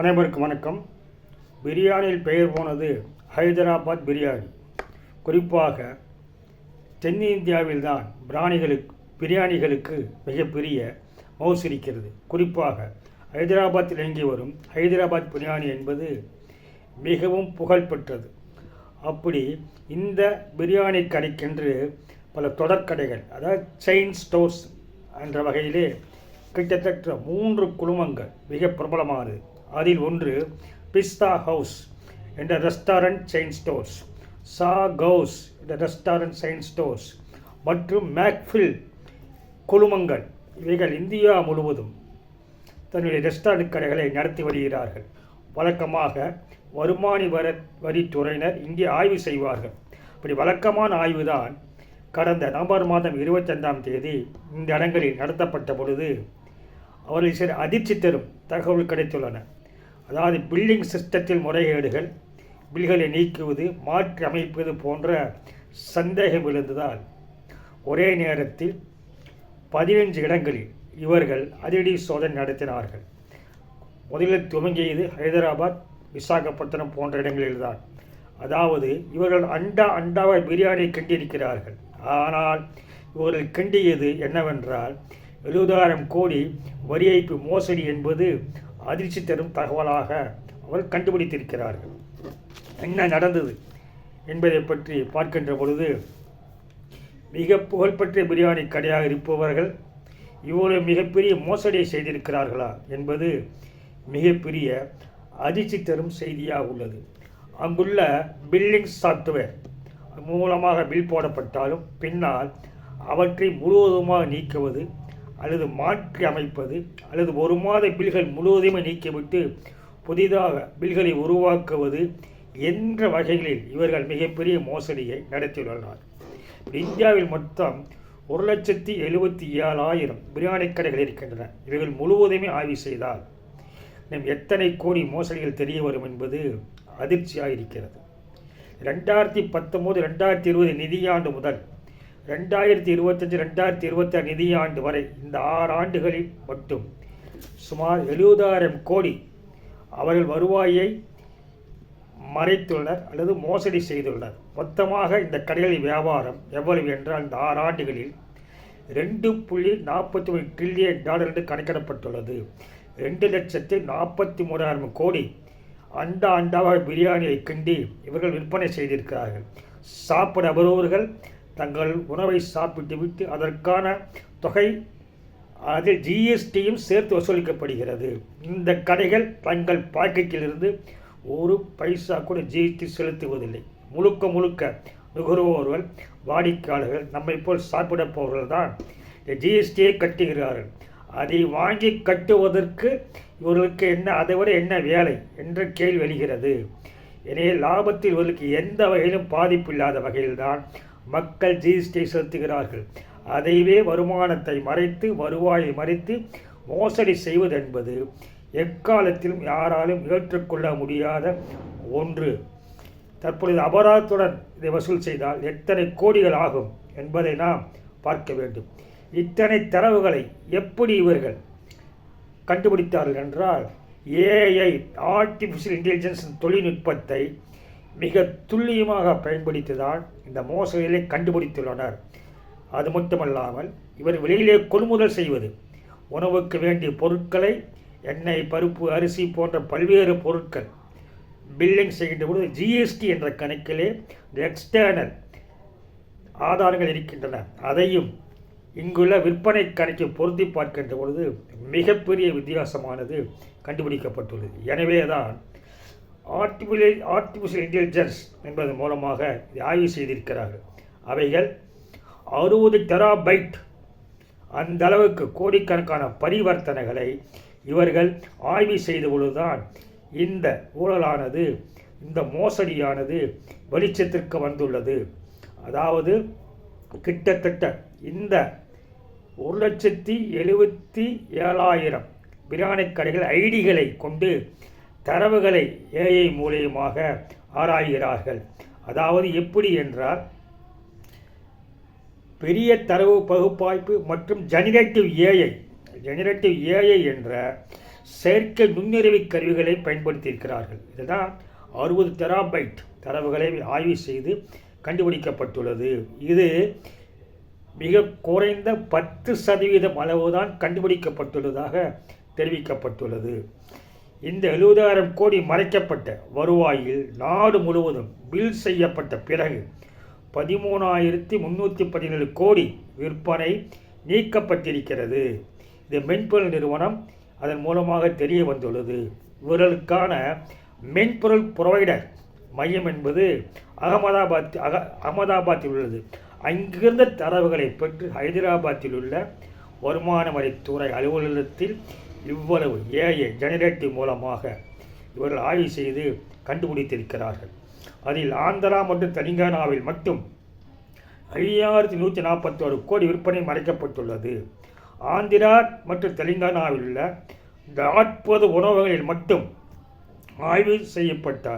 அனைவருக்கும் வணக்கம். பிரியாணியில் பெயர் போனது ஹைதராபாத் பிரியாணி. குறிப்பாக தென்னிந்தியாவில் தான் பிராணிகளுக்கு பிரியாணிகளுக்கு மிகப்பெரிய மவுஸ் இருக்கிறது. குறிப்பாக ஹைதராபாத்தில் இயங்கி வரும் ஹைதராபாத் பிரியாணி என்பது மிகவும் புகழ்பெற்றது அப்படி இந்த பிரியாணி கடைக்கென்று பல தொடர்கடைகள் அதாவது செயின் ஸ்டோர்ஸ் என்ற வகையிலே கிட்டத்தட்ட மூன்று குழுமங்கள் மிக பிரபலமானது. அதில் ஒன்று பிஸ்தா ஹவுஸ் என்ற restaurant chain stores Shah Ghouse என்ற ரெஸ்டாரண்ட் செயின் ஸ்டோர்ஸ் மற்றும் மேக்ஃபில் குழுமங்கள். இவைகள் இந்தியா முழுவதும் தன்னுடைய ரெஸ்டாரண்ட் கடைகளை நடத்தி வருகிறார்கள். வழக்கமாக வருமானி வர வரித்துறையினர் இங்கே ஆய்வு செய்வார்கள். இப்படி வழக்கமான ஆய்வுதான் கடந்த நவம்பர் மாதம் இருபத்தஞ்சாம் தேதி இந்த இடங்களில் நடத்தப்பட்ட பொழுது அவர்கள் சில அதிர்ச்சி தரும் தகவல் கிடைத்துள்ளன. அதாவது பில்லிங் சிஸ்டத்தில் முறைகேடுகள் பில்களை நீக்குவது மாற்றி அமைப்பது போன்ற சந்தேகம் எழுந்ததால் ஒரே நேரத்தில் பதினைஞ்சு இடங்களில் இவர்கள் அதிரடி சோதனை நடத்தினார்கள். முதலில் துவங்கியது ஹைதராபாத் விசாகப்பட்டினம் போன்ற இடங்களில்தான். அதாவது இவர்கள் அண்டா அண்டாவை பிரியாணி கண்டிருக்கிறார்கள் ஆனால் இவர்கள் கண்டியது என்னவென்றால் எழுபதாயிரம் கோடி வரி ஏய்ப்பு மோசடி என்பது அதிர்ச்சி தரும் தகவலாக அவர் கண்டுபிடித்திருக்கிறார்கள். என்ன நடந்தது என்பதை பற்றி பார்க்கின்ற பொழுது மிக புகழ்பெற்ற பிரியாணி கடையாக இருப்பவர்கள் இவ்வளவு மிகப்பெரிய மோசடியை செய்திருக்கிறார்களா என்பது மிகப்பெரிய அதிர்ச்சி தரும் செய்தியாக உள்ளது. அங்குள்ள பில்லிங் சாஃப்ட்வேர் மூலமாக பில் போடப்பட்டாலும் பின்னால் அவற்றை முழுவதுமாக நீக்குவது அல்லது மாற்றி அமைப்பது அல்லது ஒரு மாத பில்கள் முழுவதுமே நீக்கிவிட்டு புதிதாக பில்களை உருவாக்குவது என்ற வகைகளில் இவர்கள் மிகப்பெரிய மோசடியை நடத்தியுள்ளனர். இந்தியாவில் மொத்தம் ஒரு லட்சத்தி எழுபத்தி ஏழாயிரம் பிரியாணி கடைகள் இருக்கின்றன. இவைகள் முழுவதுமே ஆய்வு செய்தால் நம் எத்தனை கோடி மோசடிகள் தெரிய வரும் என்பது அதிர்ச்சியாக இருக்கிறது ரெண்டாயிரத்தி பத்தொம்போது ரெண்டாயிரத்தி இருபது நிதியாண்டு முதல் ரெண்டாயிரத்தி இருபத்தஞ்சு ரெண்டாயிரத்தி இருபத்தாறு நிதியாண்டு வரை இந்த ஆறு ஆண்டுகளில் மட்டும் சுமார் எழுபதாயிரம் கோடி அவர்கள் வருவாயை மறைத்துள்ளனர் அல்லது மோசடி செய்துள்ளனர். மொத்தமாக இந்த கடைகளின் வியாபாரம் எவ்வளவு என்றால் இந்த ஆறு ஆண்டுகளில் ரெண்டு புள்ளி நாற்பத்தி ஒரு ட்ரில்லியன் டாலர் என்று கணக்கிடப்பட்டுள்ளது. ரெண்டு லட்சத்து நாற்பத்தி மூணாயிரம் கோடி அண்டா அண்டாவாக பிரியாணியை கிண்டி இவர்கள் விற்பனை செய்திருக்கிறார்கள். சாப்பிட வருபவர்கள் தங்கள் உணவை சாப்பிட்டு விட்டு அதற்கான தொகை அதில் ஜிஎஸ்டியும் சேர்த்து வசூலிக்கப்படுகிறது. இந்த கடைகள் தங்கள் பாக்கெட்டிலிருந்து ஒரு பைசா கூட ஜிஎஸ்டி செலுத்துவதில்லை. முழுக்க முழுக்க நுகர்வோர்கள் வாடிக்கையாளர்கள் நம்மை போல் சாப்பிட போவர்கள் தான் ஜிஎஸ்டியை கட்டுகிறார்கள். அதை வாங்கி கட்டுவதற்கு இவர்களுக்கு என்ன அதை விட என்ன வேலை என்ற கேள்வி எழுகிறது. எனவே லாபத்தில் இவர்களுக்கு எந்த வகையிலும் பாதிப்பு இல்லாத வகையில்தான் மக்கள் ஜிஎஸ்டி செலுத்துகிறார்கள். அதைவே வருமானத்தை மறைத்து வருவாயை மறைத்து மோசடி செய்வது என்பது எக்காலத்திலும் யாராலும் ஏற்றுக்கொள்ள முடியாத ஒன்று. தற்பொழுது அபராதத்துடன் இதை வசூல் செய்தால் எத்தனை கோடிகள் ஆகும் என்பதை நாம் பார்க்க வேண்டும். இத்தனை தரவுகளை எப்படி இவர்கள் கண்டுபிடித்தார்கள் என்றால் ஏஐ ஆர்டிஃபிஷியல் இன்டெலிஜென்ஸ் தொழில்நுட்பத்தை மிக துல்லியமாக பயன்படுத்தி தான் இந்த மோசடிகளை கண்டுபிடித்துள்ளனர். அது மட்டுமல்லாமல் இவர் வெளியிலே கொள்முதல் செய்வது உணவுக்கு வேண்டிய பொருட்களை எண்ணெய் பருப்பு அரிசி போன்ற பல்வேறு பொருட்கள் பில்லிங் செய்கின்ற பொழுது ஜிஎஸ்டி என்ற கணக்கிலே எக்ஸ்டர்னல் ஆதாரங்கள் இருக்கின்றன. அதையும் இங்குள்ள விற்பனை கணக்கை பொருத்தி பார்க்கின்ற பொழுது மிகப்பெரிய வித்தியாசமானது கண்டுபிடிக்கப்பட்டுள்ளது. எனவே தான் ஆர்டிபிஷியல் ஆர்டிஃபிஷியல் இன்டெலிஜென்ஸ் என்பது மூலமாக இதை ஆய்வு செய்திருக்கிறார்கள். அவைகள் அறுபது டெராபைட் அந்த அளவுக்கு கோடிக்கணக்கான பரிவர்த்தனைகளை இவர்கள் ஆய்வு செய்த பொழுதுதான் இந்த ஊழலானது இந்த மோசடியானது வெளிச்சத்திற்கு வந்துள்ளது. அதாவது கிட்டத்தட்ட இந்த ஒரு லட்சத்தி எழுபத்தி ஏழாயிரம் பிரியாணி கடைகள் ஐடிகளை கொண்டு தரவுகளை ஏஐ மூலியமாக ஆராய்கிறார்கள். அதாவது எப்படி என்றால் பெரிய தரவு பகுப்பாய்ப்பு மற்றும் ஜெனரேட்டிவ் ஏஐ ஜெனரேட்டிவ் ஏஐ என்ற செயற்கை நுண்ணறிவு கருவிகளை பயன்படுத்தியிருக்கிறார்கள். இதுதான் அறுபது தெராபைட் தரவுகளை ஆய்வு செய்து கண்டுபிடிக்கப்பட்டுள்ளது. இது மிக குறைந்த பத்து சதவீதம் அளவுதான் கண்டுபிடிக்கப்பட்டுள்ளதாக தெரிவிக்கப்பட்டுள்ளது. இந்த எழுபதாயிரம் கோடி மறைக்கப்பட்ட வருவாயில் நாடு முழுவதும் பில் செய்யப்பட்ட பிறகு பதிமூணாயிரத்தி முந்நூற்றி பதினேழு கோடி விற்பனை நீக்கப்பட்டிருக்கிறது. இது மென்பொருள் நிறுவனம். அதன் மூலமாக தெரிய வந்துள்ளது. இவர்களுக்கான மென்பொருள் புரோவைடர் மையம் என்பது அகமதாபாத் அக அகமதாபாத்தில் உள்ளது. அங்கிருந்த தரவுகளை பெற்று ஹைதராபாத்தில் உள்ள வருமான வரித்துறை அலுவலகத்தில் இவ்வளவு ஏஐ ஜெனரேட்டிவ் மூலமாக இவர்கள் ஆய்வு செய்து கண்டுபிடித்திருக்கிறார்கள். அதில் ஆந்திரா மற்றும் தெலுங்கானாவில் மட்டும் ஐயாயிரத்தி நூற்றி நாற்பத்தோரு கோடி விற்பனை மறைக்கப்பட்டுள்ளது. ஆந்திரா மற்றும் தெலுங்கானாவில் உள்ள நாற்பது உணவுகளில் மட்டும் ஆய்வு செய்யப்பட்ட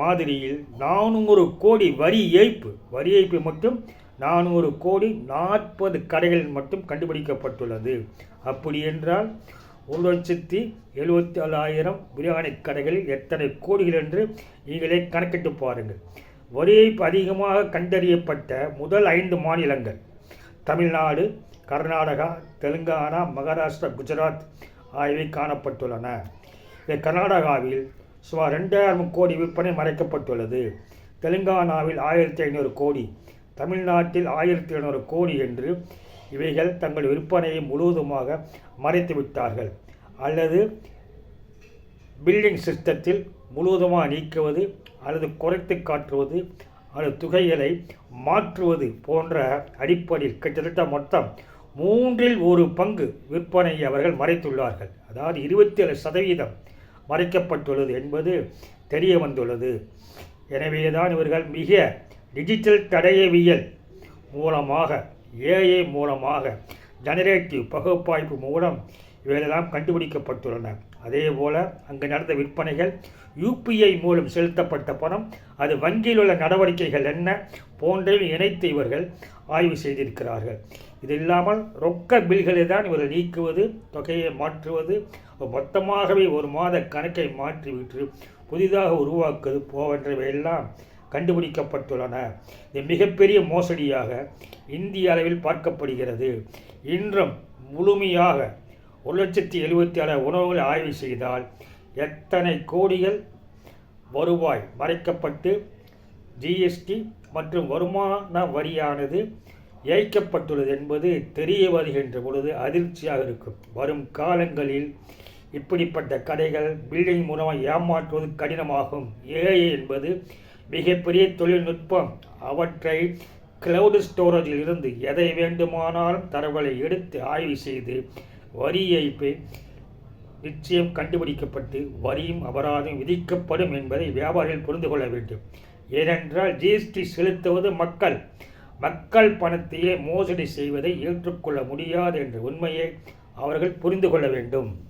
மாதிரியில் நானூறு கோடி வரி ஏய்ப்பு வரி ஏய்ப்பு மட்டும் நானூறு கோடி நாற்பது கடைகளில் மட்டும் கண்டுபிடிக்கப்பட்டுள்ளது. அப்படி என்றால் ஒரு லட்சத்தி எழுபத்தி ஏழாயிரம் பிரியாணி கடைகளில் எத்தனை கோடிகள் என்று நீங்களே கணக்கிட்டு பாருங்கள். வரி ஏய்ப்பு அதிகமாக கண்டறியப்பட்ட முதல் ஐந்து மாநிலங்கள் தமிழ்நாடு கர்நாடகா தெலுங்கானா மகாராஷ்டிரா குஜராத் ஆகியவை காணப்பட்டுள்ளன. இந்த கர்நாடகாவில் சுமார் ரெண்டாயிரம் கோடி விற்பனை மறைக்கப்பட்டுள்ளது. தெலுங்கானாவில் ஆயிரத்தி ஐநூறு கோடி தமிழ்நாட்டில் ஆயிரத்தி எழுநூறு கோடி என்று இவைகள் தங்கள் விற்பனையை முழுவதுமாக மறைத்து விட்டார்கள். அல்லது பில்டிங் சிஸ்டத்தில் முழுவதுமாக நீக்குவது அல்லது குறைத்து காட்டுவது அல்லது துகைகளை மாற்றுவது போன்ற அடிப்படையில் கிட்டத்தட்ட மொத்தம் மூன்றில் ஒரு பங்கு விற்பனையை அவர்கள் மறைத்துள்ளார்கள். அதாவது இருபத்தி ஏழு சதவீதம் மறைக்கப்பட்டுள்ளது என்பது தெரிய வந்துள்ளது. எனவேதான் இவர்கள் மிக டிஜிட்டல் தடையவியல் மூலமாக ஏஐ மூலமாக ஜெனரேட்டிவ் பகுப்பாய்ப்பு மூலம் இவையெல்லாம் கண்டுபிடிக்கப்பட்டுள்ளன. அதே போல் அங்கு நடந்த விற்பனைகள் யூபிஐ மூலம் செலுத்தப்பட்ட பணம் அது வங்கியில் உள்ள நடவடிக்கைகள் என்ன போன்றவை இணைத்து இவர்கள் ஆய்வு செய்திருக்கிறார்கள். இது இல்லாமல் ரொக்க பில்களை தான் இவர்கள் நீக்குவது தொகையை மாற்றுவது மொத்தமாகவே ஒரு மாத கணக்கை மாற்றிவிட்டு புதிதாக உருவாக்குவது போன்றவையெல்லாம் எல்லாம் கண்டுபிடிக்கப்பட்டுள்ளன. இது மிகப்பெரிய மோசடியாக இந்திய அளவில் பார்க்கப்படுகிறது. இன்றும் முழுமையாக ஒரு லட்சத்தி எழுபத்தி ஆறு உணவுகளை ஆய்வு செய்தால் எத்தனை கோடிகள் வருவாய் மறைக்கப்பட்டு ஜிஎஸ்டி மற்றும் வருமான வரியானது ஏய்க்கப்பட்டுள்ளது என்பது தெரிய வருகின்ற பொழுது அதிர்ச்சியாக இருக்கும். வரும் காலங்களில் இப்படிப்பட்ட கடைகள் பில்டிங் மூலமாக ஏமாற்றுவது கடினமாகும். ஏஐ என்பது மிகப்பெரிய தொழில்நுட்பம். அவற்றை கிளவுடு ஸ்டோரேஜில் இருந்து எதை வேண்டுமானாலும் தரவுகளை எடுத்து ஆய்வு செய்து வரி ஏய்ப்பை நிச்சயம் கண்டுபிடிக்கப்பட்டு வரியும் அபராதம் விதிக்கப்படும் என்பதை வியாபாரிகள் புரிந்து கொள்ள வேண்டும். ஏனென்றால் ஜிஎஸ்டி செலுத்துவது மக்கள். மக்கள் பணத்தையே மோசடி செய்வதை ஏற்றுக்கொள்ள முடியாது என்ற உண்மையை அவர்கள் புரிந்து கொள்ள வேண்டும்.